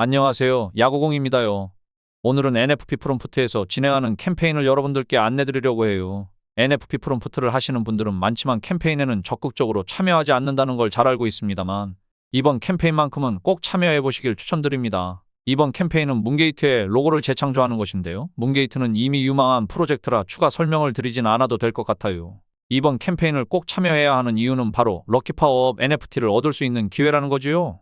안녕하세요. 야구공입니다요. 오늘은 NFP 프롬프트에서 진행하는 캠페인을 여러분들께 안내드리려고 해요. NFP 프롬프트를 하시는 분들은 많지만 캠페인에는 적극적으로 참여하지 않는다는 걸 잘 알고 있습니다만 이번 캠페인만큼은 꼭 참여해 보시길 추천드립니다. 이번 캠페인은 문게이트의 로고를 재창조하는 것인데요. 문게이트는 이미 유망한 프로젝트라 추가 설명을 드리진 않아도 될 것 같아요. 이번 캠페인을 꼭 참여해야 하는 이유는 바로 럭키 파워업 NFT를 얻을 수 있는 기회라는 거지요.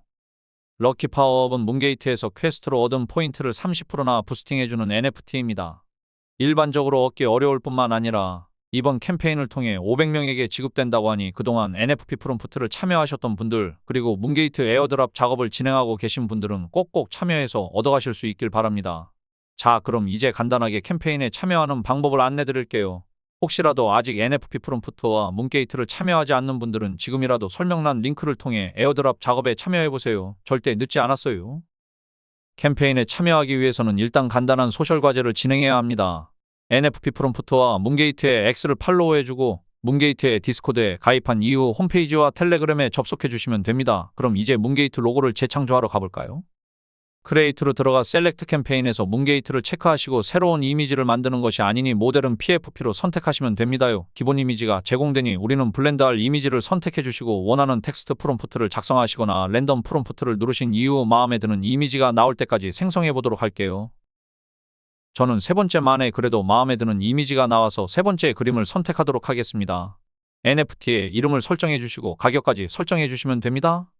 럭키 파워업은 문게이트에서 퀘스트로 얻은 포인트를 30%나 부스팅해주는 NFT입니다. 일반적으로 얻기 어려울 뿐만 아니라 이번 캠페인을 통해 500명에게 지급된다고 하니 그동안 NFP 프롬프트를 참여하셨던 분들 그리고 문게이트 에어드랍 작업을 진행하고 계신 분들은 꼭꼭 참여해서 얻어가실 수 있길 바랍니다. 자, 그럼 이제 간단하게 캠페인에 참여하는 방법을 안내 드릴게요. 혹시라도 아직 NFP 프롬프트와 문게이트를 참여하지 않는 분들은 지금이라도 설명란 링크를 통해 에어드랍 작업에 참여해보세요. 절대 늦지 않았어요. 캠페인에 참여하기 위해서는 일단 간단한 소셜 과제를 진행해야 합니다. NFP 프롬프트와 문게이트의 X를 팔로우해주고 문게이트의 디스코드에 가입한 이후 홈페이지와 텔레그램에 접속해주시면 됩니다. 그럼 이제 문게이트 로고를 재창조하러 가볼까요? 크레이트로 들어가 셀렉트 캠페인에서 문게이트를 체크하시고 새로운 이미지를 만드는 것이 아니니 모델은 PFP로 선택하시면 됩니다요. 기본 이미지가 제공되니 우리는 블렌드할 이미지를 선택해 주시고 원하는 텍스트 프롬프트를 작성하시거나 랜덤 프롬프트를 누르신 이후 마음에 드는 이미지가 나올 때까지 생성해 보도록 할게요. 저는 세 번째 만에 그래도 마음에 드는 이미지가 나와서 세 번째 그림을 선택하도록 하겠습니다. NFT에 이름을 설정해 주시고 가격까지 설정해 주시면 됩니다.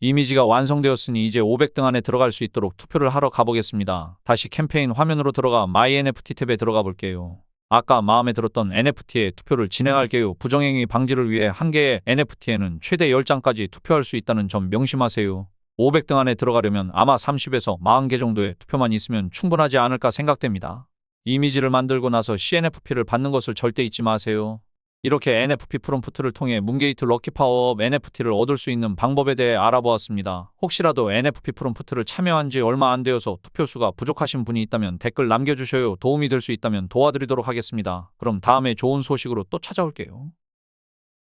이미지가 완성되었으니 이제 500등 안에 들어갈 수 있도록 투표를 하러 가보겠습니다. 다시 캠페인 화면으로 들어가 마이 NFT 탭에 들어가 볼게요. 아까 마음에 들었던 NFT에 투표를 진행할게요. 부정행위 방지를 위해 한 개의 NFT에는 최대 10장까지 투표할 수 있다는 점 명심하세요. 500등 안에 들어가려면 아마 30에서 40개 정도의 투표만 있으면 충분하지 않을까 생각됩니다. 이미지를 만들고 나서 CNFP를 받는 것을 절대 잊지 마세요. 이렇게 NFP 프롬프트를 통해 문게이트 럭키 파워업 NFT를 얻을 수 있는 방법에 대해 알아보았습니다. 혹시라도 NFP 프롬프트를 참여한 지 얼마 안 되어서 투표수가 부족하신 분이 있다면 댓글 남겨주셔요. 도움이 될 수 있다면 도와드리도록 하겠습니다. 그럼 다음에 좋은 소식으로 또 찾아올게요.